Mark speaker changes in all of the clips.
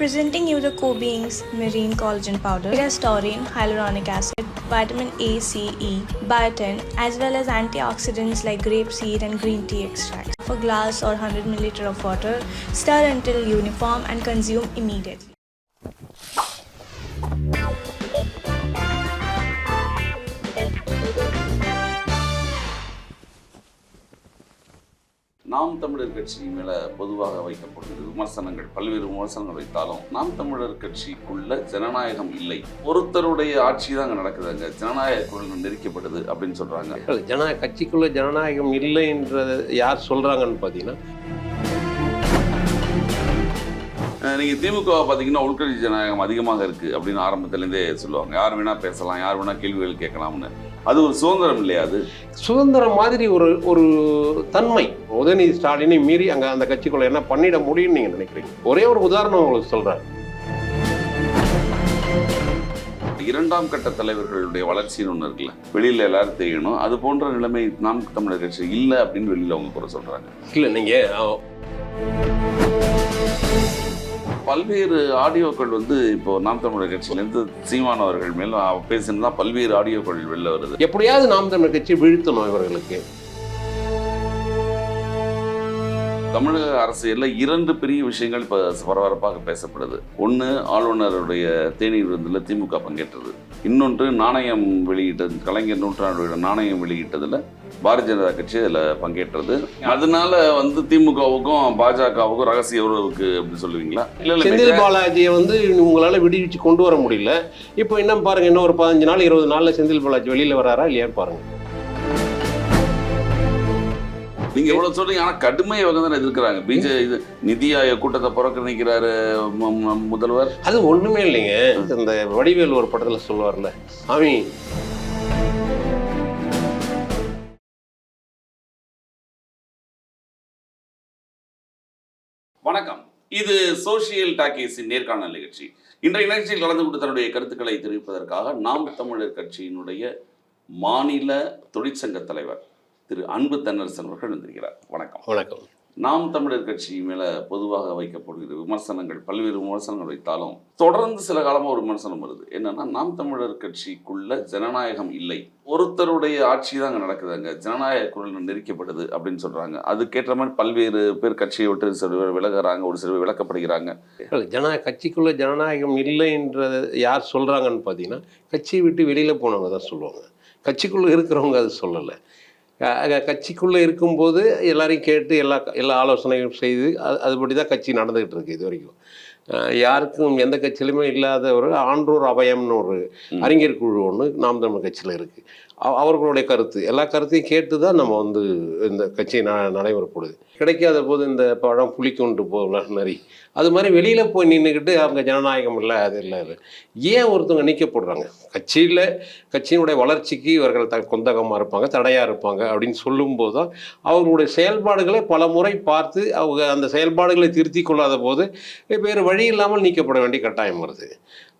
Speaker 1: Presenting you the Co-Beings Marine Collagen Powder. It has taurine, hyaluronic acid, vitamin A, C, E, biotin, as well as antioxidants like grapeseed and green tea extracts. For glass or 100 ml of water, stir until uniform and consume immediately.
Speaker 2: நாம் தமிழர் கட்சி மேல பொதுவாக வைக்கப்படுகிற விமர்சனங்கள் பல்வேறு விமர்சனங்கள் வைத்தாலும் நாம் தமிழர் கட்சிக்குள்ள ஜனநாயகம் இல்லை. ஒருத்தருடைய ஆட்சி தான் அங்க நடக்குது அங்க ஜனநாயக குரல் நெரிக்கப்படுது அப்படின்னு சொல்றாங்க.
Speaker 3: இல்ல, ஜன கட்சிக்குள்ள ஜனநாயகம் இல்லைன்றத யார் சொல்றாங்கன்னு பார்த்தீங்கன்னா
Speaker 2: அஹ் நீங்க திமுக பாத்தீங்கன்னா உள்கட்சி ஜனநாயகம் அதிகமாக இருக்கு அப்படின்னு ஆரம்பத்துல இருந்தே சொல்லுவாங்க. யார் வேணா பேசலாம் யார் வேணா கேள்விகள் கேட்கலாம்னு. அது ஒரு சுதந்திரம் இல்லையா அது?
Speaker 3: சுதந்திரம் மாதிரி ஒரு ஒரு தன்மை. உதயநிதி ஸ்டாலினை மீறி அங்க அந்த கட்சிக்குள்ள என்ன பண்ணிட முடியும்னு நீங்க நினைக்கிறீங்க? ஒரே ஒரு உதாரணம் உங்களுக்கு சொல்றேன்.
Speaker 2: இரண்டாம் கட்ட தலைவர்களுடைய வளர்ச்சின்னு ஒன்று இருக்குல்ல. வெளியில எல்லாரும் தெரியணும். அது போன்ற நிலைமை நாம் தமிழர் கட்சி இல்லை அப்படின்னு வெளியில அவங்க குறை சொல்றாங்க.
Speaker 3: இல்ல நீங்க அஹ்,
Speaker 2: பல்வேறு ஆடியோக்கள் வந்து இப்போ நாம் தமிழர் கட்சியிலேருந்து சீமான் அவர்கள் மேல பேசினதான் பல்வேறு ஆடியோக்கள் வெளில வருது.
Speaker 3: எப்படியாவது நாம் தமிழர் கட்சி வீழ்த்தணும் இவர்களுக்கு.
Speaker 2: தமிழக அரசியல்ல இரண்டு பெரிய விஷயங்கள் இப்போ பரபரப்பாக பேசப்படுது. ஒன்று ஆளுநருடைய தேநீர் விருந்தில் திமுக பங்கேற்றது. இன்னொன்று நாணயம் வெளியிட்டது கலைஞர் நூற்றாண்டு நாணயம் வெளியிட்டதுல பாரதிய ஜனதா கட்சி அதில் பங்கேற்றது. அதனால வந்து திமுகவுக்கும் பாஜகவுக்கும் ரகசிய உறவுக்கு அப்படின்னு சொல்லுவீங்களா? இல்ல
Speaker 3: செந்தில் பாலாஜியை வந்து உங்களால விடுவிச்சு கொண்டு வர முடியல. இப்போ என்ன பாருங்க இன்னும் ஒரு பதினஞ்சு நாள் இருபது நாள்ல செந்தில் பாலாஜி வெளியில வராரா இல்லையான்னு பாருங்க.
Speaker 2: நீங்க எவ்வளவு சொல்றீங்க? ஆனா கடுமையை அவங்க தானே எதிர்க்கிறாங்க. பிஜே இது நிதி ஆயோக் கூட்டத்தை புறக்கணிக்கிறாரு முதல்வர்.
Speaker 3: அது ஒண்ணுமே இல்லைங்க. இந்த வடிவேல் ஒரு படத்துல சொல்லுவார்ல சாமி
Speaker 2: வணக்கம். இது சோஷியல் டாக்கீஸின் நேர்காணல் நிகழ்ச்சி. இன்றைய நிகழ்ச்சியில் கலந்து கொண்டு தன்னுடைய கருத்துக்களை தெரிவிப்பதற்காக நாம் தமிழர் கட்சியினுடைய மாநில தொழிற்சங்க தலைவர் திரு அன்பு தன்னரசன் அவர்கள் வந்திருக்கிறார். வணக்கம்.
Speaker 3: வணக்கம்.
Speaker 2: நாம் தமிழர் கட்சி மேல பொதுவாக வைக்கப்படுகிற விமர்சனங்கள் பல்வேறு விமர்சனங்கள் வைத்தாலும் தொடர்ந்து சில காலமாக ஒரு விமர்சனம் வருது. என்னன்னா நாம் தமிழர் கட்சிக்குள்ள ஜனநாயகம் இல்லை. ஒருத்தருடைய ஆட்சி தான் அங்கே நடக்குதுங்க ஜனநாயக குரல் நெரிக்கப்படுது அப்படின்னு சொல்றாங்க. அதுக்கேற்ற மாதிரி பல்வேறு பேர் கட்சியை விட்டு சில பேர் விலகுறாங்க ஒரு சில பேர் விளக்கப்படுகிறாங்க
Speaker 3: ஜனநாயக ஜன கட்சிக்குள்ள ஜனநாயகம் இல்லைன்றத யார் சொல்றாங்கன்னு பார்த்தீங்கன்னா கட்சியை விட்டு வெளியில போனவங்க தான் சொல்லுவாங்க. கட்சிக்குள்ளே இருக்கிறவங்க அது சொல்லலை. கட்சிக்குள்ள இருக்கும்போது எல்லாரையும் கேட்டு எல்லா எல்லா ஆலோசனையும் செய்து அது அதுபடி தான் கட்சி நடந்துகிட்டு இருக்கு இது வரைக்கும் யாருக்கும் எந்த கட்சியிலுமே இல்லாத ஒரு ஆன்றோர் அபயம்னு ஒரு. அறிஞர் குழு ஒன்று நாம் தமிழ் கட்சியில் இருக்குது அவர்களுடைய கருத்து. எல்லா கருத்தையும் கேட்டு தான் நம்ம வந்து இந்த கட்சியை ந நடைமுறைப்படுது. கிடைக்காத போது இந்த பழம் புளிக்கொண்டு போகல நரி. அது மாதிரி வெளியில் போய் நின்றுக்கிட்டு அவங்க ஜனநாயகம் இல்லை அது இல்லை அது. ஏன் ஒருத்தவங்க நீக்கப்படுறாங்க? கட்சியில் கட்சியினுடைய வளர்ச்சிக்கு இவர்கள் த கொந்தகமாக இருப்பாங்க தடையாக இருப்பாங்க அப்படின்னு சொல்லும்போது தான் அவர்களுடைய செயல்பாடுகளை பல முறை பார்த்து அவங்க அந்த செயல்பாடுகளை திருத்தி கொள்ளாத போது வேறு வழி இல்லாமல் நீக்கப்பட வேண்டிய கட்டாயம் வருது.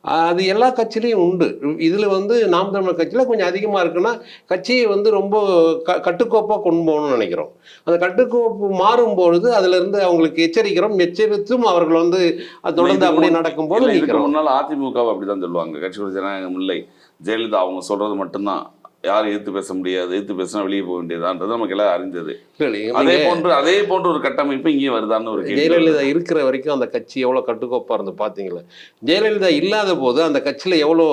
Speaker 3: அது எல்லா கட்சியிலையும் உண்டு. இதில் வந்து நாம் தமிழர் கட்சியில் கொஞ்சம் அதிகமாக இருக்குன்னா கட்சியை வந்து ரொம்ப க கட்டுக்கோப்பாக கொண்டு போகணும்னு நினைக்கிறோம். அந்த கட்டுக்கோப்பு மாறும்பொழுது அதிலிருந்து அவங்களுக்கு எச்சரிக்கிறோம். எச்சரித்தும் அவர்கள் வந்து அது தொடர்ந்து அப்படி நடக்கும்போது
Speaker 2: முன்னால் அதிமுக அப்படிதான் சொல்லுவாங்க. கட்சியோட ஜனநாயகம் இல்லை. ஜெயலலிதா அவங்க சொல்றது மட்டும்தான். யாரும் எதிர்த்து பேச முடியாது எதிர்த்து பேசினா வெளியே போக வேண்டியதுன்றது நமக்கு எல்லாம்
Speaker 3: இல்லை,
Speaker 2: அதே போன்று அதே போன்ற ஒரு கட்டமைப்பு இங்கே வருதான்னு ஒரு.
Speaker 3: ஜெயலலிதா இருக்கிற வரைக்கும் அந்த கட்சி எவ்வளோ கட்டுக்கோப்பாக இருந்து பார்த்தீங்களா ஜெயலலிதா இல்லாத போது அந்த கட்சியில் எவ்வளோ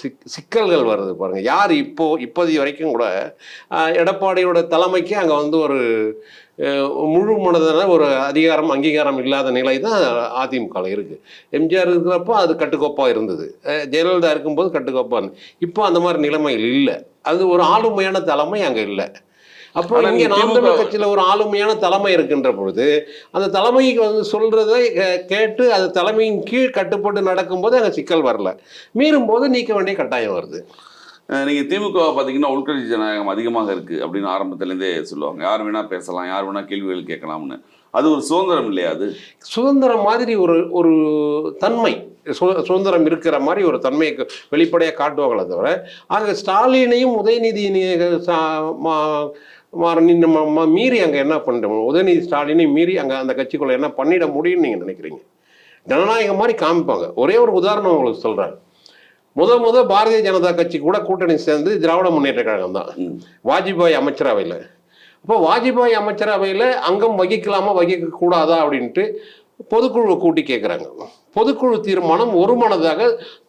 Speaker 3: சிக் சிக்கல்கள் வருது பாருங்கள் யார் இப்போ இப்போதைய வரைக்கும் கூட எடப்பாடியோட தலைமைக்கு அங்கே வந்து ஒரு முழு மனதான ஒரு அதிகாரம் அங்கீகாரம் இல்லாத நிலை தான் அதிமுக இருக்குது எம்ஜிஆர் இருக்கிறப்போ அது கட்டுக்கோப்பாக இருந்தது. ஜெயலலிதா இருக்கும்போது கட்டுக்கோப்பாக இருந்தது இப்போ அந்த மாதிரி நிலைமைகள் இல்லை. அது ஒரு ஆளுமையான தலைமை அங்கே இல்லை. அப்போ இங்கே நாம் கட்சியில் ஒரு ஆளுமையான தலைமை இருக்கின்ற பொழுது அந்த தலைமைக்கு வந்து சொல்றதை கேட்டு அது தலைமையின் கீழ் கட்டுப்பட்டு நடக்கும்போது அங்கே சிக்கல் வரல. மீறும் போது நீக்க வேண்டிய கட்டாயம் வருது.
Speaker 2: நீங்கள் திமுக பார்த்தீங்கன்னா உள்கட்சி ஜனநாயகம் அதிகமாக இருக்குது அப்படின்னு ஆரம்பத்துலேருந்தே சொல்லுவாங்க. யார் வேணால் பேசலாம் யார் வேணால் கேள்விகள் கேட்கலாம்னு. அது ஒரு சுதந்திரம் இல்லையா அது?
Speaker 3: சுதந்திரம் மாதிரி ஒரு ஒரு தன்மை. சுதந்திரம் இருக்கிற மாதிரி ஒரு தன்மையை வெளிப்படையாக காட்டுவாங்களே தவிர ஆக ஸ்டாலினையும் உதயநிதி நம்ம ம- மீறி அங்கே என்ன பண்ணுறோம் உதயநிதி ஸ்டாலினை மீறி அங்கே அந்த கட்சிக்குள்ளே என்ன பண்ணிட முடியும்னு நீங்கள் நினைக்கிறீங்க? ஜனநாயகம் மாதிரி காமிப்பாங்க. ஒரே ஒரு உதாரணம் உங்களுக்கு சொல்கிறேன் முத முத பாரதிய ஜனதா கட்சி கூட கூட்டணி சேர்ந்து திராவிட முன்னேற்ற கழகம் தான். வாஜ்பாய் அமைச்சரவையில். அப்போ வாஜ்பாய் அமைச்சரவையில் அங்கம் வகிக்கலாமா வகிக்க கூடாதா அப்படின்ட்டு பொதுக்குழு கூட்டி கேட்குறாங்க பொதுக்குழு தீர்மானம் ஒரு மனதாக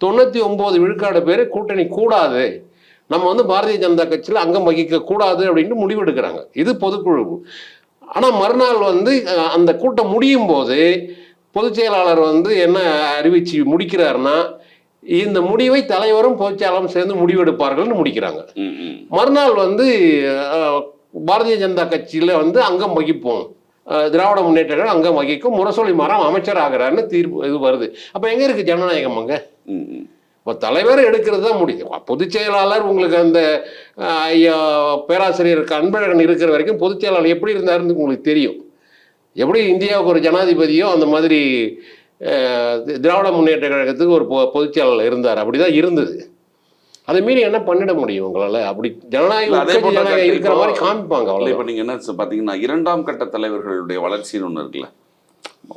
Speaker 3: தொண்ணூற்றி ஒம்பது விழுக்காடு பேர் கூட்டணி கூடாது. நம்ம வந்து பாரதிய ஜனதா கட்சியில் அங்கம் வகிக்க கூடாது அப்படின்ட்டு முடிவெடுக்கிறாங்க. இது பொதுக்குழு. ஆனால் மறுநாள் வந்து அந்த கூட்டம் முடியும் போது பொதுச் செயலாளர் வந்து என்ன அறிவிச்சு முடிக்கிறாருன்னா இந்த முடிவை தலைவரும் பொதுச் செயலாளரும் சேர்ந்து முடிவெடுப்பார்கள்னு முடிக்கிறாங்க. மறுநாள் வந்து பாரதிய ஜனதா கட்சியில் வந்து அங்கம் வகிப்போம். திராவிட முன்னேற்ற கழகம் அங்கம் வகிக்கும். முரசொலி மரம் அமைச்சர் ஆகிறாருன்னு தீர்ப்பு இது வருது. அப்போ எங்கே இருக்குது ஜனநாயகம் அங்கே. இப்போ தலைவர் எடுக்கிறது தான் முடியும். பொதுச் செயலாளர் உங்களுக்கு அந்த ஐயா பேராசிரியர் அன்பழகன் இருக்கிற வரைக்கும் பொதுச் செயலாளர் எப்படி இருந்தாருன்னு உங்களுக்கு தெரியும். எப்படி இந்தியாவுக்கு ஒரு ஜனாதிபதியோ அந்த மாதிரி திராவிட முன்னேற்ற கழகத்துக்கு ஒரு பொ- பொதுச் செயலாளர் இருந்தார். அப்படி தான் இருந்தது. அதை மீறி என்ன பண்ணிட முடியும் உங்களால்? அப்படி ஜனநாயகம்
Speaker 2: அதே போல
Speaker 3: இருக்கிற மாதிரி காமிப்பாங்க அவ்வளோ
Speaker 2: இப்ப நீங்க என்ன பாத்தீங்கன்னா இரண்டாம் கட்ட தலைவர்களுடைய வளர்ச்சின்னு ஒண்ணு இருக்குல்ல?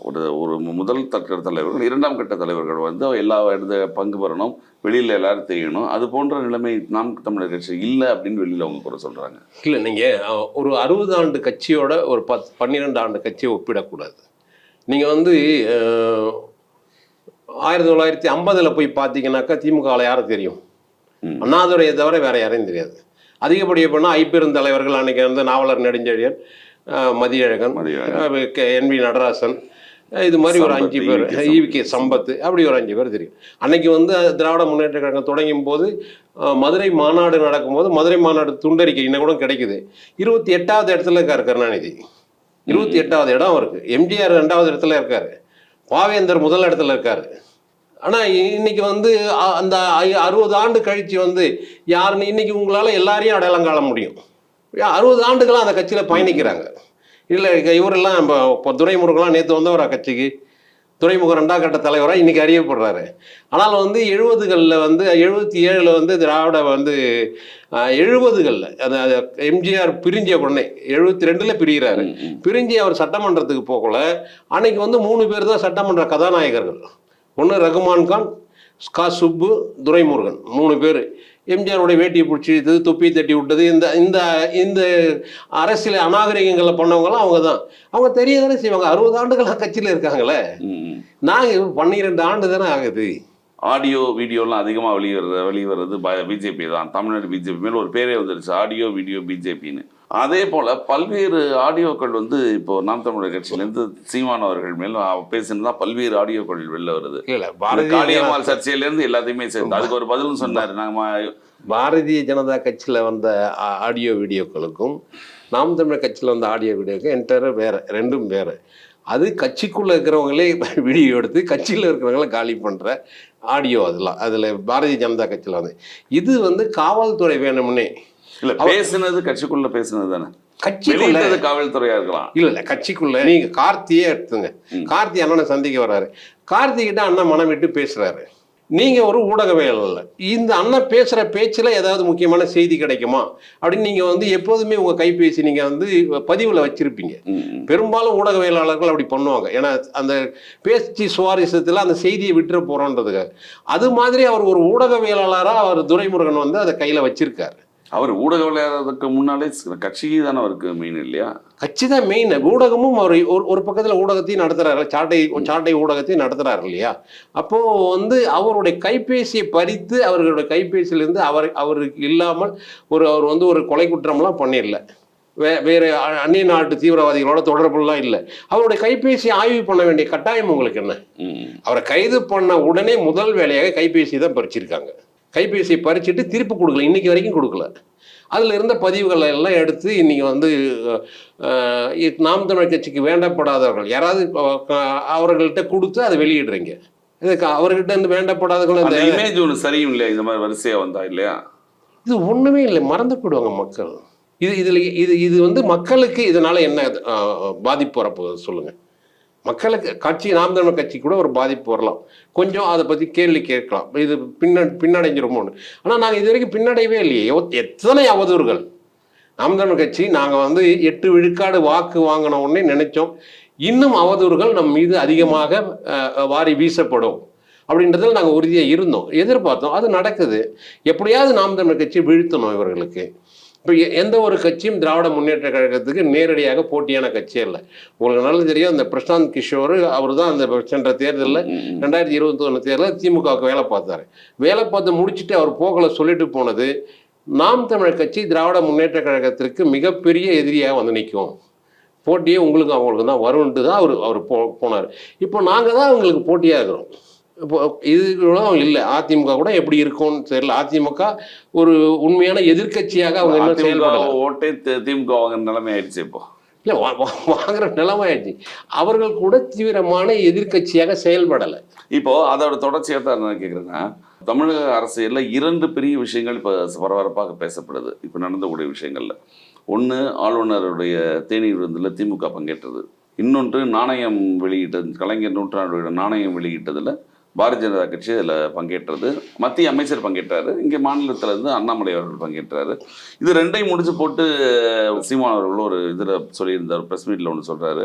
Speaker 2: ஒரு ஒரு முதல் தட்ட தலைவர்கள் இரண்டாம் கட்ட தலைவர்கள் வந்து எல்லா இடத்த பங்கு பெறணும் வெளியில எல்லாரும் தெரியணும். அது போன்ற நிலைமை நாம் தமிழர் கட்சி இல்லை அப்படின்னு வெளியில அவங்க கூட சொல்றாங்க.
Speaker 3: இல்லை நீங்கள் ஒரு அறுபது ஆண்டு கட்சியோட ஒரு பத் பன்னிரெண்டு ஆண்டு கட்சியை ஒப்பிடக்கூடாது. நீங்கள் வந்து ஆயிரத்தி தொள்ளாயிரத்தி ஐம்பதில் போய் பார்த்தீங்கன்னாக்கா திமுகவில் யாரும் தெரியும். அண்ணாதுரையை தவிர வேற யாரையும் தெரியாது. அதிகப்படியாக போனால் ஐப்பெருந்தலைவர்கள் அன்னைக்கு வந்து நாவலர் நெடுஞ்செழியன் மதியழகன். என் வி நடராசன் இது மாதிரி ஒரு அஞ்சு பேர்
Speaker 2: EVK
Speaker 3: ஈவி கே சம்பத்து அப்படி ஒரு அஞ்சு பேர் தெரியும். அன்னைக்கு வந்து திராவிட முன்னேற்ற கழகம் தொடங்கும் போது மதுரை மாநாடு நடக்கும்போது மதுரை மாநாடு துண்டறிக்கை இன்னும் கூட கிடைக்குது. இருபத்தி எட்டாவது இடத்துல இருக்காரு கருணாநிதி. இருபத்தி எட்டாவது இடம் அவருக்கு. எம்ஜிஆர் ரெண்டாவது இடத்துல இருக்காரு. பாவேந்தர் முதல் இடத்துல இருக்காரு. ஆனால் இன்னைக்கு வந்து அந்த ஐ- அறுபது ஆண்டு கழிச்சு வந்து யாருன்னு இன்னைக்கு உங்களால் எல்லாரையும் அடையாளம் காண முடியும். ஏன் அறுபது ஆண்டுகளாக அந்த கட்சியில் பயணிக்கிறாங்க. இல்லை இவரெல்லாம் இப்போ இப்போ துரைமுருகெல்லாம் நேற்று வந்தவர் கட்சிக்கு துறைமுக ரெண்டாம் கட்ட தலைவராக இன்னைக்கு அறியப்படுறாரு. ஆனால் வந்து எழுபதுகளில் வந்து எழுபத்தி ஏழில் வந்து திராவிட வந்து எழுபதுகளில் அந்த எம்ஜிஆர் பிரிஞ்ச உடனே எழுபத்தி ரெண்டில் பிரிகிறாரு. பிரிஞ்சு அவர் சட்டமன்றத்துக்கு போகல. அன்னைக்கு வந்து மூணு பேர் தான் சட்டமன்ற கதாநாயகர்கள். ஒன்று ரகுமான் கான் ஸ்கா சுப்பு துரைமுருகன் மூணு பேர். எம்ஜிஆருடைய வேட்டியை பிடிச்சி இழுத்தது தொப்பி தட்டி விட்டது. இந்த இந்த இந்த அரசியல் அநாகரிகங்களை பண்ணவங்களாம் அவங்க தான் அவங்க தெரிய தானே செய்வாங்க. அறுபது ஆண்டுகளாக கட்சியில் இருக்காங்களே. நாங்கள் பன்னிரெண்டு ஆண்டு தானே ஆகுது.
Speaker 2: ஆடியோ வீடியோலாம் அதிகமா வெளிவர வெளிவரது பிஜேபி தான். தமிழ்நாடு பிஜேபி மேல ஒரு பேரே வந்துருச்சு. ஆடியோ வீடியோ பிஜேபின்னு அதே போல பல்வேறு ஆடியோக்கள் வந்து இப்போ நாம் தமிழர் கட்சியிலேருந்து சீமான் அவர்கள் மேல பேசினதா பல்வேறு ஆடியோக்கள் வெளில வருது. காளியம்மாள் சர்ச்சையிலேருந்து எல்லாத்தையுமே சேர்ந்து அதுக்கு ஒரு பதிலும் சொன்னாரு. நாங்க
Speaker 3: பாரதிய ஜனதா கட்சியில் வந்த ஆடியோ வீடியோக்களுக்கும் நாம் தமிழர் கட்சியில் வந்த ஆடியோ வீடியோக்கும் என்டர் வேற ரெண்டும் வேற. அது கட்சிக்குள்ளே இருக்கிறவங்களே வீடியோ எடுத்து கட்சியில் இருக்கிறவங்கள காலி பண்ணுற ஆடியோ அதெல்லாம் அதில் பாரதிய ஜனதா கட்சியில் வந்து. இது வந்து காவல்துறை வேணும்னே
Speaker 2: இல்ல பேசுனது கட்சிக்குள்ள பேசுனது தானே?
Speaker 3: கட்சிக்குள்ள.
Speaker 2: காவல்துறையா இருக்கலாம்.
Speaker 3: இல்ல இல்ல கட்சிக்குள்ள. நீங்க கார்த்தியே எடுத்துங்க. கார்த்தி அண்ணனை சந்திக்க வர்றாரு. கார்த்தி கிட்ட அண்ணன் மனம் விட்டு பேசுறாரு. நீங்க ஒரு ஊடகவியலாளர் இந்த அண்ணன் பேசுற பேச்சுல ஏதாவது முக்கியமான செய்தி கிடைக்குமா? அப்படின்னு நீங்க வந்து எப்போதுமே உங்க கைபேசி நீங்க வந்து பதிவுல வச்சிருப்பீங்க. பெரும்பாலும் ஊடகவியலாளர்கள் அப்படி பண்ணுவாங்க. ஏன்னா அந்த பேச்சு சுவாரஸ்யத்தில் அந்த செய்தியை விட்டுற போறோன்றதுக்கு அது மாதிரி அவர் ஒரு ஊடகவியலாளராக அவர் துரைமுருகன் வந்து அதை கையில் வச்சிருக்காரு.
Speaker 2: அவர் ஊடக விளையாடுறதுக்கு முன்னாலே கட்சி தானே அவருக்கு மெயின் இல்லையா?
Speaker 3: கட்சி தான் மெயின் ஊடகமும் அவர் ஒரு ஒரு பக்கத்தில் ஊடகத்தையும் நடத்துறாரு. சாட்டை சாட்டை ஊடகத்தையும் நடத்துறாரு இல்லையா? அப்போ வந்து அவருடைய கைபேசியை பறித்து அவர்களுடைய கைபேசியிலேருந்து அவர் அவருக்கு இல்லாமல் ஒரு அவர் வந்து ஒரு கொலை குற்றம்லாம் பண்ணிடல. வே வேறு அந்நிய நாட்டு தீவிரவாதிகளோட தொடர்புலாம் இல்லை. அவருடைய கைபேசி ஆய்வு பண்ண வேண்டிய கட்டாயம் உங்களுக்கு என்ன. அவரை கைது பண்ண உடனே முதல் வேலையாக கைபேசி தான் பறிச்சிருக்காங்க. கைபேசியை பறிச்சுட்டு திருப்பி கொடுக்கல. இன்னைக்கு வரைக்கும் கொடுக்கல. அதில் இருந்த பதிவுகளை எல்லாம் எடுத்து இன்னைக்கு வந்து நாம் தமிழ் கட்சிக்கு வேண்டப்படாதவர்கள் யாராவது அவர்கள்ட்ட கொடுத்து அதை வெளியிடுறீங்க. இதுக்கு அவர்கிட்ட இருந்து வேண்டப்படாதவர்கள்
Speaker 2: அந்த இமேஜ் ஒன்று சரியும் இல்லையா? இந்த மாதிரி வரிசையா வந்தா இல்லையா?
Speaker 3: இது ஒண்ணுமே இல்லை. மறந்து போயிடுவாங்க மக்கள். இது இதுல இது இது வந்து மக்களுக்கு இதனால என்ன பாதிப்பு வரப்போகுது சொல்லுங்க. மக்களுக்கு கட்சி நாம் தமிழ் கட்சி கூட ஒரு பாதிப்பு வரலாம். கொஞ்சம் அதை பற்றி கேள்வி கேட்கலாம். இது பின்ன பின்னடைஞ்சிருமோன்னு. ஆனால் நாங்கள் இது வரைக்கும் பின்னடையவே இல்லையே. எத்தனை அவதூறுகள்? நாம் தமிழ் கட்சி நாங்கள் வந்து எட்டு விழுக்காடு வாக்கு வாங்கின உடனே நினைச்சோம் இன்னும் அவதூறுகள் நம் மீது அதிகமாக வாரி வீசப்படும். அப்படின்றதில் நாங்கள் உறுதியாக இருந்தோம். எதிர்பார்த்தோம். அது நடக்குது. எப்படியாவது நாம் தமிழ் கட்சி வீழ்த்தணும் இவர்களுக்கு. இப்போ எந்த ஒரு கட்சியும் திராவிட முன்னேற்ற கழகத்துக்கு நேரடியாக போட்டியான கட்சியே இல்லை. உங்களுக்கு நல்லா தெரியும் இந்த பிரசாந்த் கிஷோர் அவர் தான் அந்த சென்ற தேர்தலில் ரெண்டாயிரத்தி இருபத்தி ஒன்று தேர்தலில் திமுகவுக்கு வேலை பார்த்தாரு. வேலை பார்த்து முடிச்சுட்டு அவர் போகலை சொல்லிட்டு போனது நாம் தமிழர் கட்சி திராவிட முன்னேற்ற கழகத்திற்கு மிகப்பெரிய எதிரியாக வந்து நிற்கும். போட்டியே உங்களுக்கு அவங்களுக்கு தான் வரும்ன்ட்டு தான் அவர் அவர் போ போனார். இப்போ நாங்கள் தான் அவங்களுக்கு போட்டியாக இருக்கிறோம் இப்போ இது கூட இல்லை. அதிமுக கூட எப்படி இருக்கும்னு தெரியல. அதிமுக ஒரு உண்மையான எதிர்க்கட்சியாக அவங்க இன்னும்
Speaker 2: அதிமுக
Speaker 3: செயல்படல.
Speaker 2: ஓட்டே திமுக வாங்குற நிலைமை ஆயிடுச்சு இப்போ.
Speaker 3: இல்லை வாங்குற நிலைமையாச்சு அவர்கள் கூட தீவிரமான எதிர்க்கட்சியாக செயல்படலை.
Speaker 2: இப்போ அதோட தொடர்ச்சியாக தான் என்ன கேட்குறேன்னா தமிழக அரசியல்ல இரண்டு பெரிய விஷயங்கள் இப்போ பரபரப்பாக பேசப்படுது. இப்போ நடந்தக்கூடிய விஷயங்கள்ல. ஒன்று ஆளுநருடைய தேநீர் விருந்தில் திமுக பங்கேற்றது. இன்னொன்று நாணயம் வெளியிட்டது கலைஞர் நூற்றாண்டு நாணயம் வெளியிட்டதில் பாரதிய ஜனதா கட்சி அதில் பங்கேற்றது. மத்திய அமைச்சர் பங்கேற்றாரு. இங்கே மாநிலத்திலேருந்து அண்ணாமலை அவர்கள் பங்கேற்றாரு. இது ரெண்டையும் முடிச்சு போட்டு சீமான் அவர்கள் ஒரு இதில் சொல்லியிருந்தார். ப்ரெஸ் மீட்டில் ஒன்று சொல்கிறாரு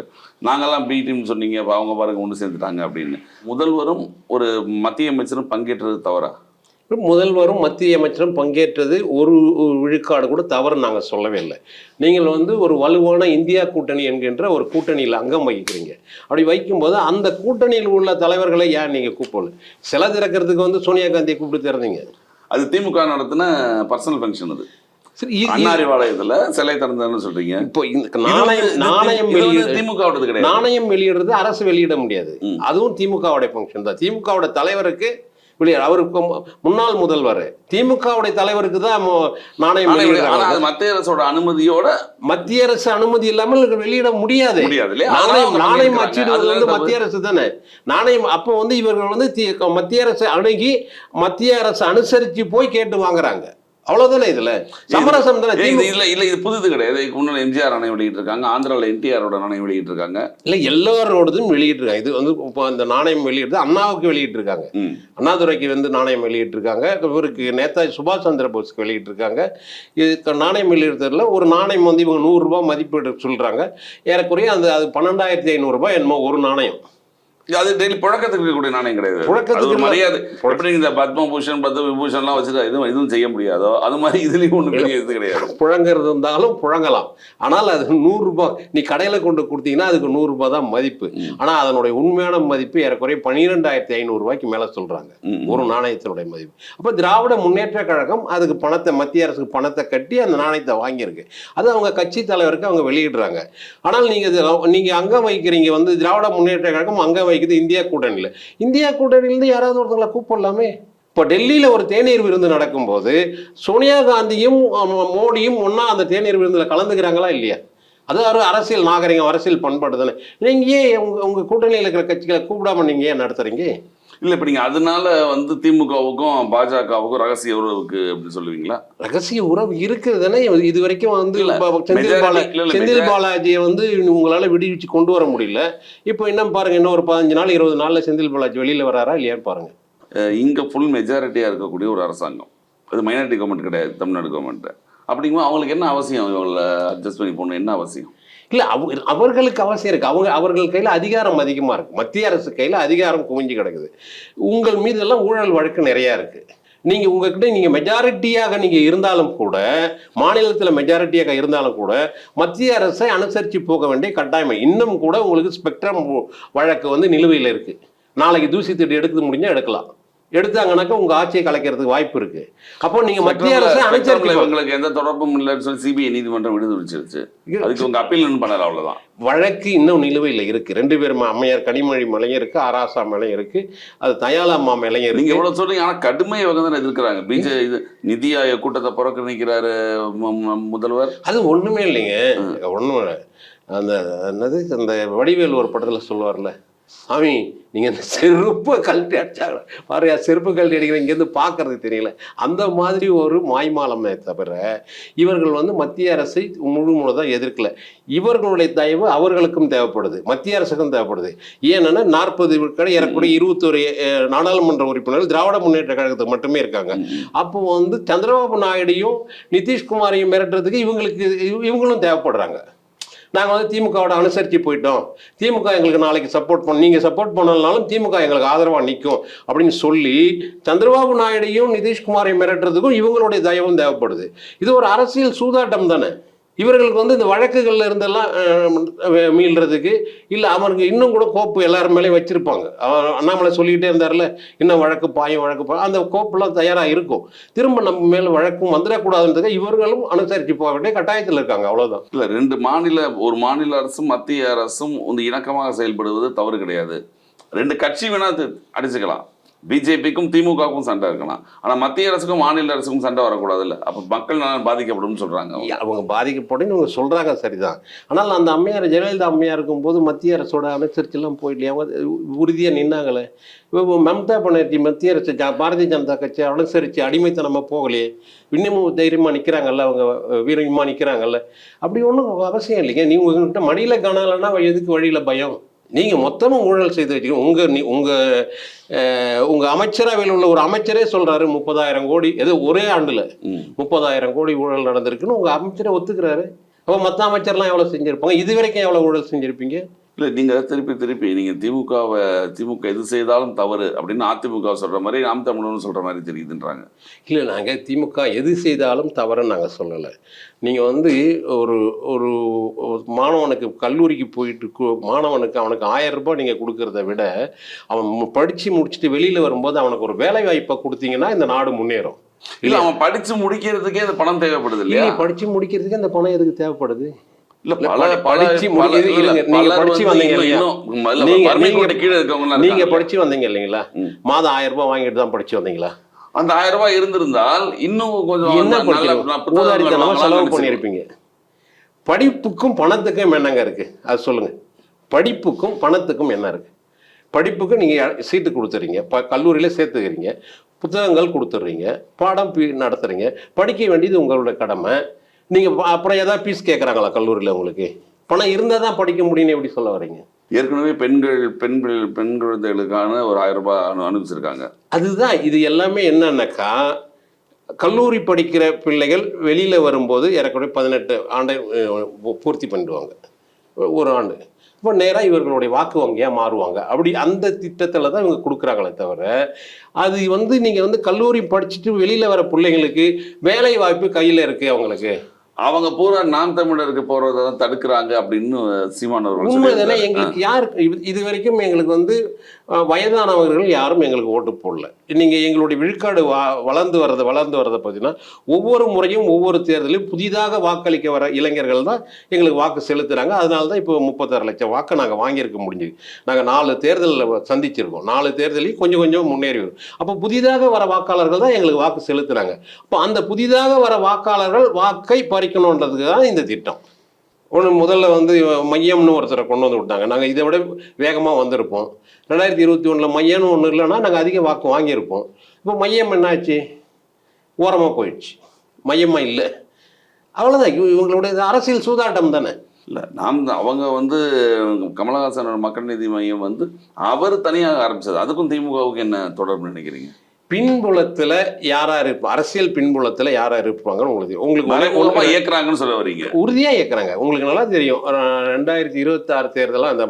Speaker 2: நாங்கள்லாம் பி டீம் சொன்னீங்க. அவங்க பாருங்க ஒன்று சேர்ந்துட்டாங்க அப்படின்னு. முதல்வரும் ஒரு மத்திய அமைச்சரும் பங்கேற்றது தவறா?
Speaker 3: முதல்வரும் மத்திய அமைச்சரும் பங்கேற்றது ஒரு விழுக்காடு கூட தவறு நாங்கள் சொல்லவே இல்லை. நீங்கள் வந்து ஒரு வலுவான இந்தியா கூட்டணி என்கின்ற ஒரு கூட்டணியில் அங்கம் வகிக்கிறீங்க. அப்படி வைக்கும்போது அந்த கூட்டணியில் உள்ள தலைவர்களை ஏன் நீங்கள் கூப்பிடல சில திறக்கிறதுக்கு வந்து சோனியா காந்தியை கூப்பிட்டு திறந்தீங்க.
Speaker 2: அது திமுக நடத்தின பர்சனல் ஃபங்க்ஷன் அது. அண்ணாரிவாளையத்துல சிலை திறந்தான்னு சொல்றீங்க.
Speaker 3: இப்போ நாணயம் நாணயம்
Speaker 2: திமுகவோடது கிடையாது.
Speaker 3: நாணயம் வெளியிடுறது அரசு வெளியிட முடியாது. அதுவும் திமுகவுடைய ஃபங்க்ஷன் தான். திமுகவோட தலைவருக்கு வெளியிட அவருக்கு முன்னாள் முதல்வர். திமுகவுடைய தலைவருக்கு தான் நாணயம்
Speaker 2: மத்திய அரசோட அனுமதியோட
Speaker 3: மத்திய அரசு அனுமதி இல்லாமல் வெளியிட முடியாது. நாணயம் நாணயம். அச்சிடுவது வந்து. மத்திய அரசு தானே. நாணயம் அப்போ வந்து இவர்கள் வந்து மத்திய அரசு அணுகி மத்திய அரசு அனுசரிச்சு போய் கேட்டு வாங்குறாங்க. அவ்வளவுதானே இதுல? சமரசம் தானே?
Speaker 2: இல்ல இல்ல இது புதுது கிடையாது. இதுக்கு முன்னாடி எம்ஜிஆர் நாணயம் வெளியிட்டு இருக்காங்க ஆந்திரால என்டிஆரோட நாணயம் வெளியிட்டு இருக்காங்க
Speaker 3: இல்ல எல்லாரோடதும் வெளியிட்டிருக்காங்க. இது வந்து இப்போ அந்த நாணயம் வெளியிடுறது அண்ணாவுக்கு வெளியிட்டிருக்காங்க.
Speaker 2: ம்.
Speaker 3: அண்ணாதுரைக்கு வந்து நாணயம் வெளியிட்டிருக்காங்க. இவருக்கு நேதாஜி சுபாஷ் சந்திர போஸ்க்கு வெளியிட்டிருக்காங்க. இது நாணயம் வெளியிடுறதுல ஒரு நாணயம் வந்து இவங்க நூறுரூபா மதிப்பீடு சொல்றாங்க. ஏறக்குறைய அந்த அது பன்னெண்டாயிரத்தி ஐநூறுரூபா என்னமோ ஒரு நாணயம்.
Speaker 2: அது டெய்லி புழக்கத்துக்கு இருக்கக்கூடிய நாணயம் கிடையாது.
Speaker 3: புழக்கத்துக்கு.
Speaker 2: மரியாதை. எப்படி இந்த பத்மபூஷன் பத்ம விபூஷன்லாம் வச்சுட்டு எதுவும் எதுவும் செய்ய முடியாதோ? அது மாதிரி இதுலயும் ஒண்ணு பெரிய இது கிடையாது.
Speaker 3: புழங்கிறது இருந்தாலும் புழங்கலாம். ஆனால் அது நூறுரூபா நீ கடையில் கொண்டு கொடுத்தீங்கன்னா அதுக்கு நூறுரூபா தான் மதிப்பு. ஆனால் அதனுடைய உண்மையான மதிப்பு ஏறக்குறைய பன்னிரெண்டாயிரத்தி ஐநூறுரூவாய்க்கு மேலே சொல்கிறாங்க. ஒரு நாணயத்தினுடைய மதிப்பு. அப்போ திராவிட முன்னேற்ற கழகம் அதுக்கு பணத்தை மத்திய அரசுக்கு பணத்தை கட்டி அந்த நாணயத்தை வாங்கியிருக்கு. அது அவங்க கட்சி தலைவருக்கு அவங்க வெளியிடுறாங்க. ஆனால் நீங்கள் நீங்கள் அங்கம் வைக்கிறீங்க வந்து திராவிட முன்னேற்ற கழகம் அங்கம் வைக்குது இந்தியா கூட்டணியில். இந்தியா கூட்டணியிலேருந்து யாராவது ஒருத்தங்களை கூப்பிடலாமே? இப்போ டெல்லியில் ஒரு தேநீர் விருந்து நடக்கும்போது சோனியா காந்தியும் மோடியும் ஒன்றா அந்த தேநீர் விருந்தில் கலந்துக்கிறாங்களா இல்லையா? அது ஒரு அரசியல் நாகரிகம் அரசியல் பண்பாடு தானே. நீங்கள் ஏன் உங்கள் உங்கள் கூட்டணியில் இருக்கிற கட்சிகளை கூப்பிடாம நீங்கள் ஏன் நடத்துறீங்க?
Speaker 2: இல்ல இப்ப நீங்க அதனால வந்து திமுகவுக்கும் பாஜகவுக்கும் ரகசிய உறவுக்கு அப்படின்னு சொல்லுவீங்களா?
Speaker 3: ரகசிய உறவு இருக்குது தானே இது வரைக்கும் வந்து செந்தில் பாலா
Speaker 2: majority- இல்ல, இல்ல,
Speaker 3: செந்தில் பாலாஜியை வந்து உங்களால விடுவிச்சு கொண்டு வர முடியல. இப்போ என்ன பாருங்க இன்னும் ஒரு பதினஞ்சு நாள் இருபது நாள்ல செந்தில் பாலாஜி வெளியில வராரா இல்லையான்னு பாருங்க.
Speaker 2: இங்க ஃபுல் மெஜாரிட்டியா இருக்கக்கூடிய ஒரு அரசாங்கம். அது மைனாரிட்டி கவர்மெண்ட் கிடையாது தமிழ்நாடு கவர்மெண்ட் அப்படிங்கும்போது அவங்களுக்கு என்ன அவசியம்? இவங்களை அட்ஜஸ்ட் பண்ணி போகணும் என்ன அவசியம்?
Speaker 3: இல்லை அவ- அவர்களுக்கு அவசியம் இருக்கு. அவங்க அவர்கள் கையில் அதிகாரம் அதிகமாக இருக்கு. மத்திய அரசு கையில் அதிகாரம் குவிஞ்சு கிடக்குது. உங்கள் மீது எல்லாம் ஊழல் வழக்கு நிறையா இருக்கு. நீங்கள் உங்ககிட்ட நீங்கள் மெஜாரிட்டியாக நீங்கள் இருந்தாலும் கூட மாநிலத்தில் மெஜாரிட்டியாக இருந்தாலும் கூட மத்திய அரசை அனுசரித்து போக வேண்டிய கட்டாயம். இன்னும் கூட உங்களுக்கு ஸ்பெக்ட்ரம் வழக்கு வந்து நிலுவையில் இருக்குது நாளைக்கு தூசி திட்டு எடுக்க முடிஞ்சால் எடுக்கலாம். எடுத்தாங்கன்னாக்கா உங்க ஆட்சியை கலைக்கிறதுக்கு வாய்ப்பு இருக்கு. அப்போ நீங்க மத்திய அரசை அனுசரித்து
Speaker 2: இவங்களுக்கு எந்த தொடர்பும் இல்லைன்னு சொல்லி சிபிஐ நீதிமன்றம் விடுதலிச்சிருச்சு அதுக்கு உங்க அப்பீல் பண்ணல அவ்வளவுதான்.
Speaker 3: வழக்கு இன்னும் நிலுவையில் இருக்கு. ரெண்டு பேரும் அம்மையார் கனிமொழி மேலையும் இருக்கு ஆராசா மேலையும் இருக்கு அது தயாலாம்மா மேலையும்
Speaker 2: நீங்க
Speaker 3: இருக்கு
Speaker 2: எவ்வளவு சொல்றீங்க ஆனா கடுமையை இவங்க தானே எதிர்க்கிறாங்க. பிஜே இது நிதி ஆயோக் கூட்டத்தை புறக்கணிக்கிறாரு முதல்வர்.
Speaker 3: அது ஒண்ணுமே இல்லைங்க. ஒண்ணும் இல்லை. அந்த என்னது அந்த வடிவேல் ஒரு படத்துல சொல்லுவார்ல சாமி நீங்க இந்த செருப்பை கழட்டி அடிச்சாங்க. பாருயா செருப்பு கழட்டி அடிக்கிற இங்கேருந்து பார்க்கறது தெரியல. அந்த மாதிரி ஒரு மாய்மாலமே தவிர இவர்கள் வந்து மத்திய அரசை முழு முழுதாக எதிர்க்கல. இவர்களுடைய தயவு அவர்களுக்கும் தேவைப்படுது. மத்திய அரசுக்கும் தேவைப்படுது. ஏன்னா நாற்பது விழுக்காடு ஏறக்கூடிய இருபத்தொரு நாடாளுமன்ற உறுப்பினர்கள் திராவிட முன்னேற்ற கழகத்துக்கு மட்டுமே இருக்காங்க. அப்போ வந்து சந்திரபாபு நாயுடையும் நிதிஷ்குமாரையும் மிரட்டுறதுக்கு இவங்களுக்கு இவ- இவங்களும் தேவைப்படுறாங்க. நாங்கள் வந்து திமுகவோட அனுசரித்து போயிட்டோம். திமுக எங்களுக்கு நாளைக்கு சப்போர்ட் பண்ண நீங்கள் சப்போர்ட் பண்ணலனாலும் திமுக எங்களுக்கு ஆதரவாக நிற்கும் அப்படின்னு சொல்லி சந்திரபாபு நாயுடையும் நிதிஷ்குமாரையும் மிரட்டுறதுக்கும் இவங்களுடைய தயவும் தேவைப்படுது. இது ஒரு அரசியல் சூதாட்டம் தானே? இவர்களுக்கு வந்து இந்த வழக்குகளில் இருந்தெல்லாம் மீள்றதுக்கு இல்லை அவனுக்கு இன்னும் கூட கோப்பு எல்லாரும் மேலேயும் வச்சிருப்பாங்க. அவர் அண்ணாமலை சொல்லிக்கிட்டே இருந்தார்ல இன்னும் வழக்கு பாயும் வழக்கு பாயும். அந்த கோப்புலாம் தயாராக இருக்கும். திரும்ப நம்ம மேல் வழக்கும் வந்துடக்கூடாதுன்றதுக்கு இவர்களும் அனுசரித்து போக வேண்டிய கட்டாயத்தில் இருக்காங்க. அவ்வளோதான்
Speaker 2: இல்லை ரெண்டு மாநில ஒரு மாநில அரசும் மத்திய அரசும் வந்து இணக்கமாக செயல்படுவது தவறு கிடையாது. ரெண்டு கட்சி வேணால் அடிச்சுக்கலாம். பிஜேபிக்கும் திமுகவுக்கும் சண்டை இருக்கலாம். ஆனால் மத்திய அரசுக்கும் மாநில அரசுக்கும் சண்டை வரக்கூடாதுல்ல. அப்போ மக்கள் நலன் பாதிக்கப்படும் சொல்கிறாங்க அவங்க.
Speaker 3: அவங்க பாதிக்கப்படும் இவங்க சொல்கிறாங்க சரிதான். ஆனால் அந்த அம்மையார் ஜெயலலிதா அம்மையார் இருக்கும்போது மத்திய அரசோட அனுசரிச்செல்லாம் போயிடலையே? அவங்க உறுதியாக நின்னாங்களே. இப்போ மம்தா பானர்ஜி மத்திய அரசு ஜா- பாரதிய ஜனதா கட்சி அனுசரித்து அடிமைத்தனமாக போகலையே. இன்னமும் தைரியமாக நிற்கிறாங்கல்ல அவங்க வீரமாக நிற்கிறாங்கல்ல அப்படி ஒன்றும் அவசியம் இல்லைங்க. நீ உங்ககிட்ட மடியில் காணலைன்னா எதுக்கு வழியில் பயம்? நீங்கள் மொத்தமும் ஊழல் செய்து வச்சுக்கோங்க உங்கள் நீ உங்கள் உங்கள் அமைச்சரவையில் உள்ள ஒரு அமைச்சரே சொல்கிறாரு முப்பதாயிரம் கோடி. ஏதோ ஒரே ஆண்டில். முப்பதாயிரம் கோடி ஊழல் நடந்திருக்குன்னு உங்க அமைச்சரை ஒத்துக்கிறாரு. அப்போ மற்ற அமைச்சர்லாம் எவ்வளவு செஞ்சிருப்பாங்க? இது வரைக்கும் எவ்வளவு ஊழல் செஞ்சிருப்பீங்க?
Speaker 2: இல்ல நீங்க திருப்பி திருப்பி நீங்க திமுகவை திமுக எது செய்தாலும் தவறு அப்படின்னு அதிமுக சொல்ற மாதிரி நாம் தமிழர்னு சொல்ற மாதிரி தெரியுதுன்றாங்க.
Speaker 3: இல்லை நாங்கள் திமுக எது செய்தாலும் தவறுன்னு நாங்கள் சொல்லலை. நீங்கள் வந்து ஒரு ஒரு மாணவனுக்கு கல்லூரிக்கு போயிட்டு மாணவனுக்கு அவனுக்கு ஆயிரம் ரூபாய் நீங்கள் கொடுக்கறத விட அவன் படித்து முடிச்சுட்டு வெளியில் வரும்போது அவனுக்கு ஒரு வேலை வாய்ப்பை கொடுத்தீங்கன்னா இந்த நாடு முன்னேறும்.
Speaker 2: இல்ல அவன் படிச்சு முடிக்கிறதுக்கே இந்த பணம் தேவைப்படுது இல்லையா?
Speaker 3: படித்து முடிக்கிறதுக்கு அந்த பணம் எதுக்கு தேவைப்படுது? நீங்க படிச்சு
Speaker 2: வந்து
Speaker 3: வந்தீங்க இல்லைங்களா. மாதம் ஆயிரம் ரூபாய் வாங்கிட்டு தான் படிச்சு வந்தீங்களா?
Speaker 2: அந்த ஆயிரம் ரூபாய் இருந்திருந்தால் இன்னும் கொஞ்சம்
Speaker 3: என்ன செலவு. பண்ணியிருப்பீங்க. படிப்புக்கும் பணத்துக்கும் என்னங்க இருக்கு? அது சொல்லுங்க. படிப்புக்கும் பணத்துக்கும் என்ன இருக்கு? படிப்புக்கு நீங்க சீட்டு கொடுத்துறீங்க ப கல்லூரியில சேர்த்துக்கிறீங்க புத்தகங்கள் கொடுத்துட்றீங்க பாடம் நடத்துறீங்க படிக்க வேண்டியது உங்களோட கடமை. நீங்க ப- அப்புறம் ஏதாவது ஃபீஸ் கேட்குறாங்களா கல்லூரியில் உங்களுக்கு? பணம் இருந்தால் தான் படிக்க முடியும்னு எப்படி சொல்ல வரீங்க?
Speaker 2: ஏற்கனவே பெண்கள் பெண்கள் பெண் குழந்தைகளுக்கான ஒரு ஆயிரம் ரூபாய் அனு அனுப்பிச்சிருக்காங்க.
Speaker 3: அதுதான் இது எல்லாமே என்னன்னாக்கா கல்லூரி படிக்கிற பிள்ளைகள் வெளியில் வரும்போது ஏறக்குறைய பதினெட்டு ஆண்டை பூர்த்தி பண்ணிடுவாங்க. ஒரு ஆண்டு. இப்போ நேராக இவர்களுடைய வாக்கு வங்கியாக மாறுவாங்க. அப்படி அந்த திட்டத்தில் தான் இவங்க கொடுக்குறாங்களே தவிர அது வந்து நீங்கள் வந்து கல்லூரி படிச்சுட்டு வெளியில் வர பிள்ளைங்களுக்கு வேலை வாய்ப்பு கையில் இருக்குது அவங்களுக்கு?
Speaker 2: அவங்க பூரா நாம் தமிழருக்கு போறதை தடுக்கிறாங்க அப்படின்னு சீமான் அவர்கள்
Speaker 3: உண்மைதானே. எங்களுக்கு யார் இது- வரைக்கும் எங்களுக்கு வந்து வயதானவர்கள் யாரும் எங்களுக்கு ஓட்டு போடல. நீங்கள் எங்களுடைய விழுக்காடு வா வளர்ந்து வர்றதை வளர்ந்து வர்றதை பார்த்தீங்கன்னா ஒவ்வொரு முறையும் ஒவ்வொரு தேர்தலையும் புதிதாக வாக்களிக்க வர இளைஞர்கள் தான் எங்களுக்கு வாக்கு செலுத்துகிறாங்க அதனால தான் இப்போ முப்பத்தாறு லட்சம் வாக்கை நாங்கள் வாங்கியிருக்க முடிஞ்சுது. நாங்கள் நாலு தேர்தலில் சந்திச்சிருக்கோம். நாலு தேர்தலையும் கொஞ்சம் கொஞ்சம் முன்னேறி வரும். அப்போ புதிதாக வர வாக்காளர்கள் தான் எங்களுக்கு வாக்கு செலுத்துகிறாங்க அப்போ அந்த புதிதாக வர வாக்காளர்கள் வாக்கை பறிக்கணுன்றதுக்கு தான் இந்த திட்டம். ஒன்று முதல்ல வந்து மையம்னு ஒருத்தரை கொண்டு வந்து விட்டாங்க. நாங்கள் இதை விட வேகமாக வந்திருப்போம். ரெண்டாயிரத்தி இருபத்தி ஒன்றில் மையம்னு ஒன்று இல்லைன்னா நாங்கள் அதிக வாக்கு வாங்கியிருப்போம். இப்போ மையம் என்னாச்சு? ஓரமாக போயிடுச்சு. மையமாக இல்லை. அவ்வளோதான் இவங்களுடைய அரசியல் சூதாட்டம் தானே.
Speaker 2: இல்லை நாம் தான். அவங்க வந்து கமலஹாசனோட மக்கள் நீதி மையம் வந்து அவர் தனியாக ஆரம்பித்தது அதுக்கும் திமுகவுக்கு என்ன தொடர்பு நினைக்கிறீங்க?
Speaker 3: பின்புலத்தில் யாரா இருப்பா அரசியல் பின்புலத்தில் யாரா இருப்பாங்கன்னு உங்களுக்கு. உங்களுக்கு உங்களுக்கு
Speaker 2: இயக்குறாங்கன்னு சொல்ல வரீங்க.
Speaker 3: உறுதியாக இயக்குறாங்க. உங்களுக்கு நல்லா தெரியும். ரெண்டாயிரத்தி இருபத்தாறு தேர்தலில் அந்த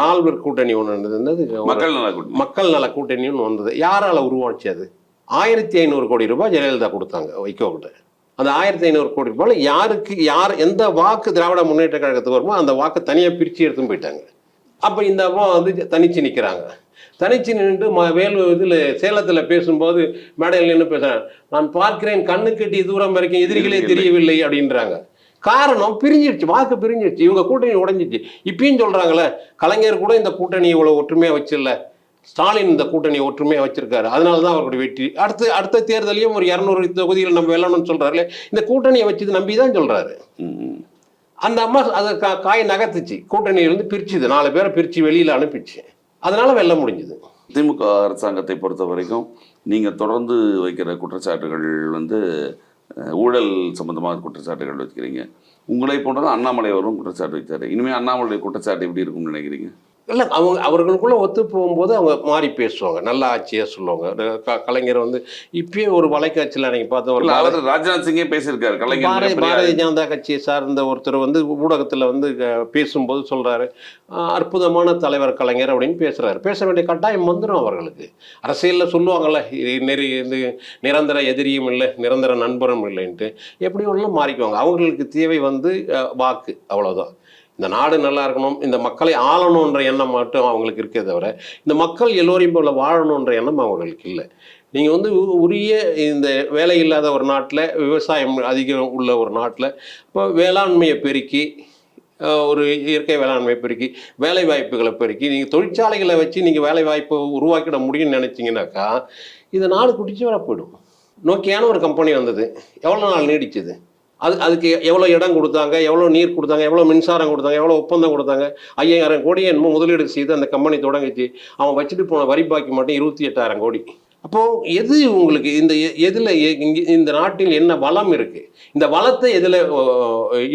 Speaker 3: நால்வர் கூட்டணி ஒன்று இருந்தது
Speaker 2: மக்கள் நல கூட்டணி.
Speaker 3: மக்கள் நல கூட்டணின்னு வந்தது. யாரால உருவாச்சு அது? ஆயிரத்தி ஐநூறு கோடி ரூபாய் ஜெயலலிதா கொடுத்தாங்க வைகோ கிட்ட அந்த ஆயிரத்தி ஐநூறு கோடி ரூபாய் யாருக்கு யார் எந்த வாக்கு திராவிட முன்னேற்ற கழகத்துக்கு வருமோ அந்த வாக்கு தனியாக பிரித்து எடுத்துன்னு போயிட்டாங்க. அப்போ இந்த வந்து தனிச்சு நிற்கிறாங்க தனிச்சு நின்று ம வேலு இதில் சேலத்தில் பேசும்போது மேடையில் நின்று பேசுகிறேன் நான் பார்க்கிறேன் கண்ணு கெட்டி தூரம் வரைக்கும் எதிரிகளே தெரியவில்லை அப்படின்றாங்க. காரணம் பிரிஞ்சிருச்சு வாக்கு பிரிஞ்சிருச்சு. இவங்க கூட்டணி உடைஞ்சிச்சு. இப்பயும் சொல்றாங்களே கலைஞர் கூட இந்த கூட்டணி இவ்வளவு ஒற்றுமையா வச்சில்ல. ஸ்டாலின் இந்த கூட்டணியை ஒற்றுமையா வச்சிருக்காரு. அதனால தான் அவருடைய வெற்றி. அடுத்து அடுத்த தேர்தலையும் ஒரு இரநூறு தொகுதியில் நம்ம வெல்லணும்னு சொல்றாருல இந்த கூட்டணியை வச்சது நம்பி தான்
Speaker 2: ம்.
Speaker 3: அந்த அம்மா அதை காய் நகர்த்துச்சு. கூட்டணியிலிருந்து பிரிச்சுது. நாலு பேரை பிரிச்சு வெளியில அனுப்பிச்சு. அதனால் வெல்ல முடிஞ்சுது.
Speaker 2: திமுக அரசாங்கத்தை பொறுத்த வரைக்கும் நீங்கள் தொடர்ந்து வைக்கிற குற்றச்சாட்டுகள் வந்து ஊழல் சம்மந்தமாக குற்றச்சாட்டுகள் வைக்கிறீங்க. உங்களை போன்றதான் அண்ணாமலை அவரும் குற்றச்சாட்டு வைத்தாரு. இனிமேல் அண்ணாமலை குற்றச்சாட்டு எப்படி இருக்கும்னு நினைக்கிறீங்க?
Speaker 3: இல்லை அவங்க அவர்களுக்குள்ள ஒத்து போகும்போது அவங்க மாறி பேசுவாங்க. நல்ல ஆட்சியாக சொல்லுவாங்க. க- கலைஞர் வந்து இப்பயே ஒரு வலைக்காட்சியில் நீங்கள் பார்த்த ஒரு
Speaker 2: இல்ல அவர் ராஜ்நாத் சிங்கே பேசியிருக்காரு. கலைஞர்
Speaker 3: பாரதிய பாரதிய ஜனதா கட்சியை சார்ந்த ஒருத்தர் வந்து ஊடகத்தில் வந்து பேசும்போது சொல்றாரு "அஹ், அற்புதமான தலைவர் கலைஞர் அப்படின்னு பேசுறாரு. பேச வேண்டிய கட்டாயம் வந்துடும் அவர்களுக்கு. அரசியலில் சொல்லுவாங்கல்ல இது நெறி இது நிரந்தர எதிரியும் இல்லை நிரந்தர நண்பரும் இல்லைன்ட்டு. எப்படி ஒன்றும் மாறிக்குவாங்க. அவங்களுக்கு தேவை வந்து வாக்கு. அவ்வளவுதான். இந்த நாடு நல்லா இருக்கணும் இந்த மக்களை ஆளணுன்ற எண்ணம் மட்டும் அவங்களுக்கு இருக்கே தவிர இந்த மக்கள் எல்லோரையும் போல வாழணுன்ற எண்ணம் அவங்களுக்கு இல்லை. நீங்கள் வந்து உரிய இந்த வேலை இல்லாத ஒரு நாட்டில் விவசாயம் அதிகம் உள்ள ஒரு நாட்டில் இப்போ வேளாண்மையை பெருக்கி ஒரு இயற்கை வேளாண்மையை பெருக்கி வேலை வாய்ப்புகளை பெருக்கி நீங்கள் தொழிற்சாலைகளை வச்சு நீங்கள் வேலை வாய்ப்பை உருவாக்கிட முடியும்னு நினச்சிங்கனாக்கா இந்த நாடு குடிச்சு வர போயிடும். நோக்கியான ஒரு கம்பெனி வந்தது. எவ்வளோ நாள் நீடிச்சது? அது அதுக்கு எவ்வளோ இடம் கொடுத்தாங்க எவ்வளோ நீர் கொடுத்தாங்க எவ்வளோ மின்சாரம் கொடுத்தாங்க எவ்வளோ ஒப்பந்தம் கொடுத்தாங்க? ஐயாயிரம் கோடி என்னமோ முதலீடு செய்து அந்த கம்பெனி தொடங்குச்சு. அவன் வச்சுட்டு போன வரி பாக்கி மட்டும் இருபத்தி எட்டாயிரம் கோடி. அப்போது எது உங்களுக்கு இந்த எதுல இந்த நாட்டில் என்ன வளம் இருக்கு? இந்த வளத்தை எதில்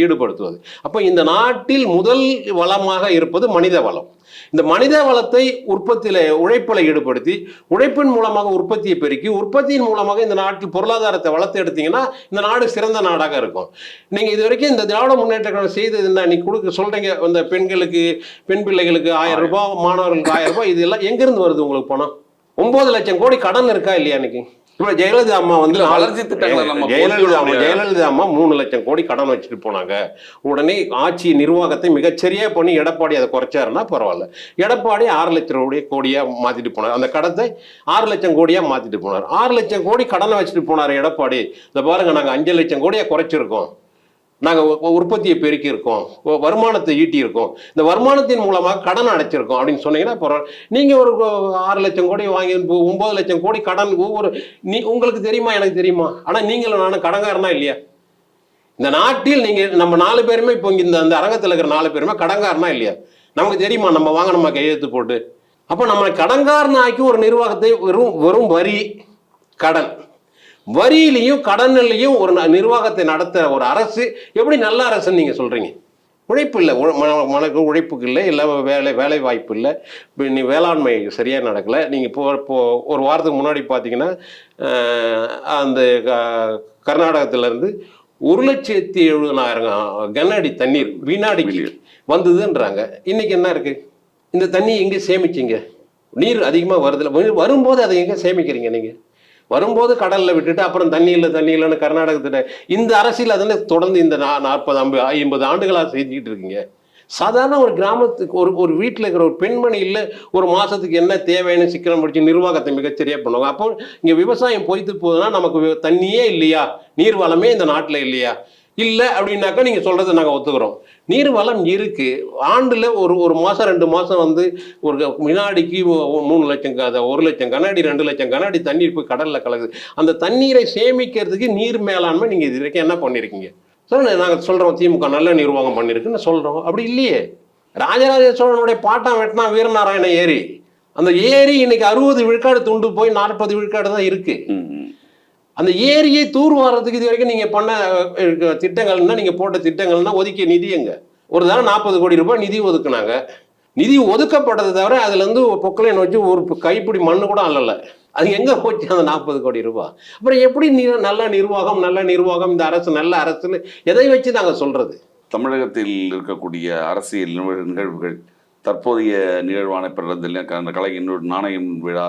Speaker 3: ஈடுபடுத்துவது? அப்போ இந்த நாட்டில் முதல் வளமாக இருப்பது மனித வளம். இந்த மனித வளத்தை உற்பத்தியில் உழைப்பில் ஈடுபடுத்தி உழைப்பின் மூலமாக உற்பத்தியை பெருக்கி உற்பத்தியின் மூலமாக இந்த நாட்டில் பொருளாதாரத்தை வளர்த்து எடுத்தீங்கன்னா இந்த நாடு சிறந்த நாடாக இருக்கும். நீங்கள் இது வரைக்கும் இந்த திராவிட முன்னேற்ற கழகம் செய்தது என்ன? நீ கொடுக்க சொல்கிறீங்க இந்த பெண்களுக்கு பெண் பிள்ளைகளுக்கு ஆயிரம். ரூபாய் மாணவர்களுக்கு ஆயிரம் ரூபாய் இது எல்லாம் எங்கேருந்து வருது உங்களுக்கு பணம்? ஒன்பது லட்சம் கோடி கடன் இருக்கா இல்லையா இன்னைக்கு? இப்போ ஜெயலலிதா அம்மா வந்து
Speaker 2: வளர்ச்சி திட்டங்களை
Speaker 3: ஜெயலலிதா அம்மா ஜெயலலிதா அம்மா மூணு லட்சம் கோடி கடன் வச்சுட்டு போனாங்க. உடனே ஆட்சி நிர்வாகத்தை மிகச்சரியா பண்ணி எடப்பாடி அதை குறைச்சாருன்னா பரவாயில்ல. எடப்பாடி ஆறு லட்சம் கோடி கோடியா மாத்திட்டு போனார். அந்த கடத்தை ஆறு லட்சம் கோடியா மாத்திட்டு போனார். ஆறு லட்சம் கோடி கடனை வச்சுட்டு போனார் எடப்பாடி. இந்த பாருங்க நாங்க அஞ்சு லட்சம் கோடியா குறைச்சிருக்கோம். நாங்கள் உற்பத்தியை பெருக்கியிருக்கோம். வருமானத்தை ஈட்டியிருக்கோம். இந்த வருமானத்தின் மூலமாக கடன் அடைச்சிருக்கோம் அப்படின்னு சொன்னீங்கன்னா பரவாயில்ல நீங்கள் ஒரு ஆறு லட்சம் கோடி வாங்கி இப்போ ஒம்பது லட்சம் கோடி கடன் ஒவ்வொரு நீ உங்களுக்கு தெரியுமா எனக்கு தெரியுமா? ஆனால் நீங்களும் நானும் கடங்காரனா இல்லையா? இந்த நாட்டில் நீங்கள் நம்ம நாலு பேருமே இப்போ இந்த அந்த அரங்கத்தில் இருக்கிற நாலு பேருமே கடங்காரனா இல்லையா? நமக்கு தெரியுமா நம்ம வாங்கினோமா கையெழுத்து போட்டு? அப்போ நம்ம கடங்காரனாக்கி ஒரு நிர்வாகத்தை வெறும் வெறும் வரி கடன். வரியிலையும் கடன்லையும் ஒரு நிர்வாகத்தை நடத்துகிற ஒரு அரசு எப்படி நல்ல அரசுன்னு நீங்கள் சொல்கிறீங்க உழைப்பு இல்லை. மனக்கு உழைப்புக்கு இல்லை. இல்லை வேலை வேலை வாய்ப்பு இல்லை நீ வேளாண்மை சரியாக நடக்கலை. நீங்கள் இப்போ இப்போ ஒரு வாரத்துக்கு முன்னாடி பார்த்தீங்கன்னா அந்த கர்நாடகத்திலேருந்து ஒரு லட்சத்தி எழுபதாயிரம் கனஅடி தண்ணீர் வினாடிக்கு வந்ததுன்றாங்க. இன்னைக்கு என்ன இருக்கு? இந்த தண்ணி எங்கே சேமிச்சிங்க? நீர் அதிகமாக வருதுல. வரு- வரும்போது அதை எங்கே சேமிக்கிறீங்க நீங்கள் வரும்போது கடலில் விட்டுட்டு அப்புறம் தண்ணி இல்லை தண்ணி இல்லைன்னு கர்நாடகத்துல இந்த அரசியல் அதனை தொடர்ந்து இந்த நா- நாற்பது ஐம்பது ஐம்பது ஆண்டுகளாக செஞ்சுக்கிட்டு இருக்கீங்க. சாதாரண ஒரு கிராமத்துக்கு ஒரு ஒரு வீட்டில் இருக்கிற ஒரு பெண்மணி இல்லை ஒரு மாதத்துக்கு என்ன தேவைன்னு சிக்கனம் படித்து நிர்வாகத்தை மிகச்சரியாக பண்ணுவாங்க. அப்போ இங்கே விவசாயம் பொய்த்து போகுதுன்னா நமக்கு தண்ணியே இல்லையா? நீர் வளமே இந்த நாட்டில் இல்லையா? இல்லை அப்படின்னாக்கா நீங்கள் சொல்கிறத நாங்கள் ஒத்துக்கிறோம். நீர் வளம் இருக்கு. ஆண்டில் ஒரு ஒரு மாதம் ரெண்டு மாதம் வந்து ஒரு க- வினாடிக்கு மூணு லட்சம் ஒரு லட்சம் கண்ணாடி ரெண்டு லட்சம் கண்ணாடி தண்ணீர் போய் கடலில் கலக்குது. அந்த தண்ணீரை சேமிக்கிறதுக்கு நீர் மேலாண்மை நீங்கள் இது வரைக்கும் என்ன பண்ணியிருக்கீங்க சார் நாங்கள் சொல்கிறோம் திமுக நல்ல நிர்வாகம் பண்ணியிருக்குன்னு சொல்கிறோம் அப்படி இல்லையே. ராஜராஜ சோழனுடைய பாட்டம் வெட்டினா வீரநாராயண ஏரி. அந்த ஏரி இன்னைக்கு அறுபது விழுக்காடு துண்டு போய் நாற்பது விழுக்காடு தான் இருக்கு.
Speaker 2: ம்.
Speaker 3: அந்த ஏரியை தூர்வாரத்துக்கு இது வரைக்கும் நீங்கள் பண்ண திட்டங்கள்னா நீங்கள் போட்ட திட்டங்கள்னா ஒதுக்கிய நிதி எங்க? ஒரு தடவை நாற்பது கோடி ரூபாய் நிதி ஒதுக்குனாங்க. நிதி ஒதுக்கப்பட்டதை தவிர அதுலேருந்து ஒரு வச்சு ஒரு கைப்பிடி மண்ணு கூட அல்லலை. அது எங்கே போச்சு அந்த நாற்பது கோடி ரூபாய்? அப்புறம் எப்படி நீ நல்ல நிர்வாகம் நல்ல நிர்வாகம் இந்த அரசு நல்ல அரசுன்னு எதை வச்சு நாங்கள் சொல்கிறது
Speaker 2: தமிழகத்தில் இருக்கக்கூடிய அரசியல் நிகழ்வுகள் தற்போதைய நிகழ்வான பிறந்ததில் அந்த கலைஞர் நாணயம் விழா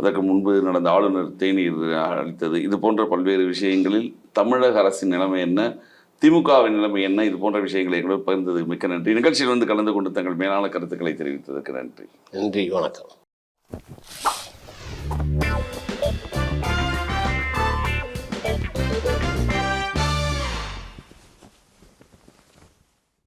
Speaker 2: அதற்கு முன்பு நடந்த ஆளுநர் தேநீர் அளித்தது. இது போன்ற பல்வேறு விஷயங்களில் தமிழக அரசின் நிலைமை என்ன? திமுகவின் நிலைமை என்ன? இது போன்ற விஷயங்களை எங்களோடு பகிர்ந்தது மிக்க நன்றி. நிகழ்ச்சியில் வந்து கலந்து கொண்டு தங்கள் மேலான கருத்துக்களை தெரிவித்ததற்கு நன்றி.
Speaker 3: நன்றி. வணக்கம்.